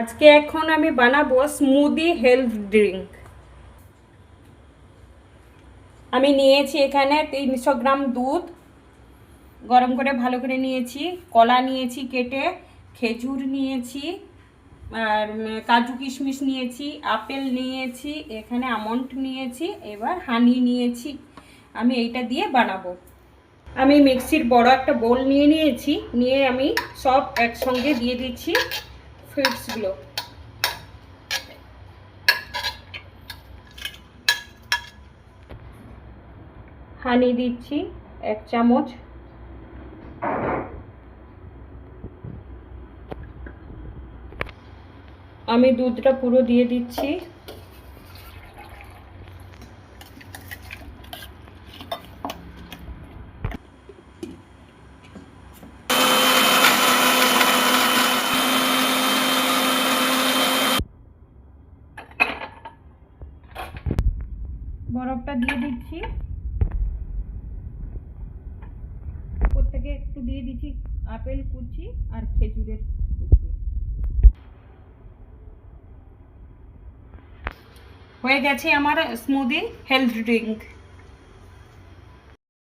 আজকে এখন আমি বানাবো স্মুদি হেলথ ড্রিঙ্ক আমি নিয়েছি এখানে তিনশো গ্রাম দুধ, গরম করে ভালো করে নিয়েছি, কলা নিয়েছি কেটে, খেজুর নিয়েছি, আর কাজু কিশমিশ নিয়েছি, আপেল নিয়েছি, এখানে আমন্ড নিয়েছি, এবার হানি নিয়েছি। আমি এইটা দিয়ে বানাবো। আমি মিক্সির বড় একটা বোল নিয়ে নিয়েছি, নিয়ে আমি সব একসঙ্গে দিয়ে দিচ্ছি। ফ্রুটসগুলো হানি দিচ্ছি এক চামচ। আমি দুধটা পুরো দিয়ে দিচ্ছি। বরফটা দিয়ে দিচ্ছি। ওপর থেকে একটু দিয়ে দিচ্ছি আপেল কুচি আর খেজুরের কুচি। হয়ে গেছে আমার স্মুদি হেলথ ড্রিঙ্ক